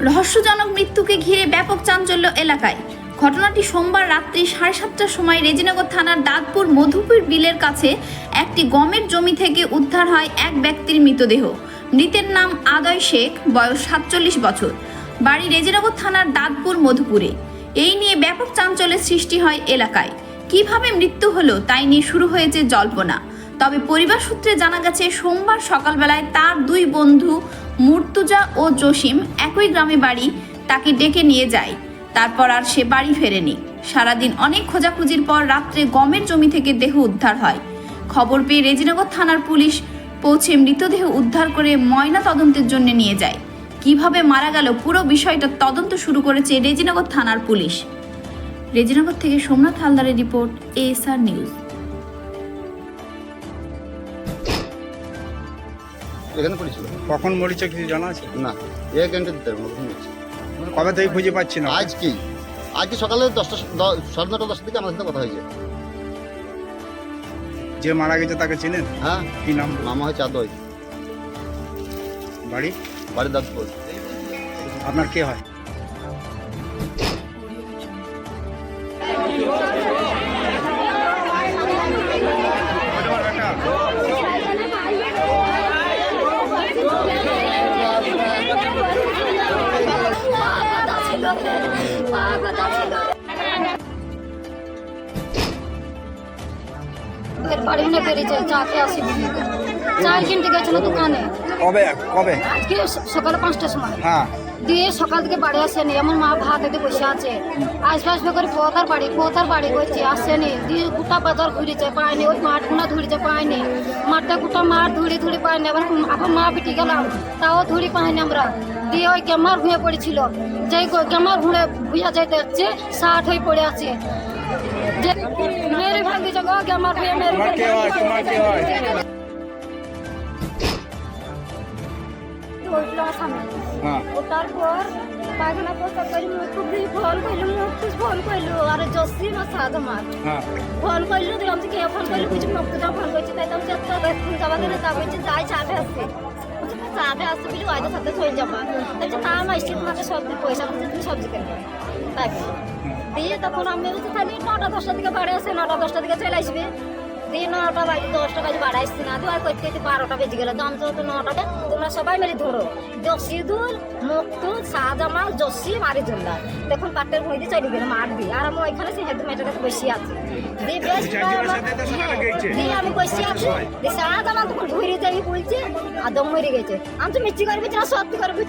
রহস্যজনক মৃত্যুকে ঘিরে ব্যাপক চাঞ্চল্য এলাকায়। ঘটনাটি সোমবার রাত্রি সাড়ে সাতটার সময় রেজিনগর থানার দাঁতপুর মধুপুর বিলের কাছে একটি গমের জমি থেকে উদ্ধার হয় এক ব্যক্তির মৃতদেহ। মৃতের নাম আদয় শেখ, বয়স সাতচল্লিশ বছর। বাড়ি রেজিনগর থানার দাঁতপুর মধুপুরে। এই নিয়ে ব্যাপক চাঞ্চল্যের সৃষ্টি হয় এলাকায়। কীভাবে মৃত্যু হলো তাই নিয়ে শুরু হয়েছে জল্পনা। তবে পরিবার সূত্রে জানা গেছে, সোমবার সকালবেলায় তার দুই বন্ধু মুর্তুজা ও জসিম একই গ্রামে বাড়ি তাকে ডেকে নিয়ে যায়। তারপর আর সে বাড়ি ফেরেনি। সারাদিন অনেক খোঁজাখুঁজির পর রাত্রে গমের জমি থেকে দেহ উদ্ধার হয়। খবর পেয়ে রেজিনগর থানার পুলিশ পৌঁছে মৃতদেহ উদ্ধার করে ময়না তদন্তের জন্য নিয়ে যায়। কীভাবে মারা গেল পুরো বিষয়টা তদন্ত শুরু করেছে রেজিনগর থানার পুলিশ। রেজিনগর থেকে সোমনাথ হালদারের রিপোর্ট এএসআর নিউজ। এখানে পড়েছিল? কখন মরিচে কিছু জানা আছে? না এ ক্যান্টে দিতে হবে ওখানে কবে থেকে খুঁজে পাচ্ছি না? আজ কি? আজ কি সকালে দশটা সাড়ে নটা দশটার থেকে আমার সাথে কথা হয়েছে। যে মারা গেছে তাকে চেনেন? হ্যাঁ। কি নাম? মামা হয়েছে আদয়। বাড়ি? বাড়ির দাদপুর আপনার কে হয়? এর বাড়ি বেরিয়েছে চাকে আসি। চাল কিনতে গেছিল দোকানে। কবে? কবে? আজকে সকালে পাঁচটার সময়। হ্যাঁ। দিয়ে সকাল থেকে বাড়ি আসেনি এমন মা ভাত এতে বসে আছে। আসবে আসবে করে পোতার বাড়ি পোতার বাড়ি করছে আসেনি। দিয়ে গোটা বাজার ঘুরেছে পায়নি। ওই মাঠ গুনা ধুড়িছে পায়নি। মাঠটা গোটা মাঠ ধুড়ি ধুড়ি পায়নি আবার এখন মা পিটি গেলাম তাও ধুড়ি পাইনি আমরা। দিয়ে ওই ক্যামার ভুঁয়ে পড়েছিল। যেই ক্যামার ভুঁড়ে ভুঁয়া যাইতে দেখছে ষাট হয়ে পড়ে আছে। মেরে ভাঙি জগা ক্যামার ভুঁয়ে মেরে হয়? তারপর পায়খানা করি ফোন করল মুখ ফোন করল। আরে জসি না সাদ আমার। হ্যাঁ। ফোন করল যে কে ফোন করল কিছু মুখ ফোন করছে তাই তো যত দেখুন যাবা তা বলছে যাই আসছে বলছে আসতে বলি ওয়াইদের সাথে চলে যাবা বলছে তা আমার স্ত্রী তোমাকে সবজি পয়সা বলছে তুমি সবজি কিনবে তাই। দিয়ে তখন আমি তাহলে নটা দশটার দিকে বাড়ি আসে নটা দশটার দিকে চলে আসবে দিয়ে নটা বাজে দশটা বাজে বাড়ি আসছি না দু আর করতে করতে বারোটা বেজে গেল। দাম তো নটাতে তোমরা সবাই মিলে ধরো। জসিদুল মুক্তুল শাহজামাল জসি মারি জুল্লা দেখুন পাটের ভয় দিয়ে চলে গেলাম মার দিয়ে। আর আমি ওইখানে সে হেঁটে মেয়েটাতে বসে আছি। দিয়ে বেশ হ্যাঁ, দিয়ে আমি বসে আছি। দিয়ে শাহজামাল তখন ঘুরে যাই বলছে আদম মরে গেছে। আমি তো মিষ্টি করবি না সত্যি করবি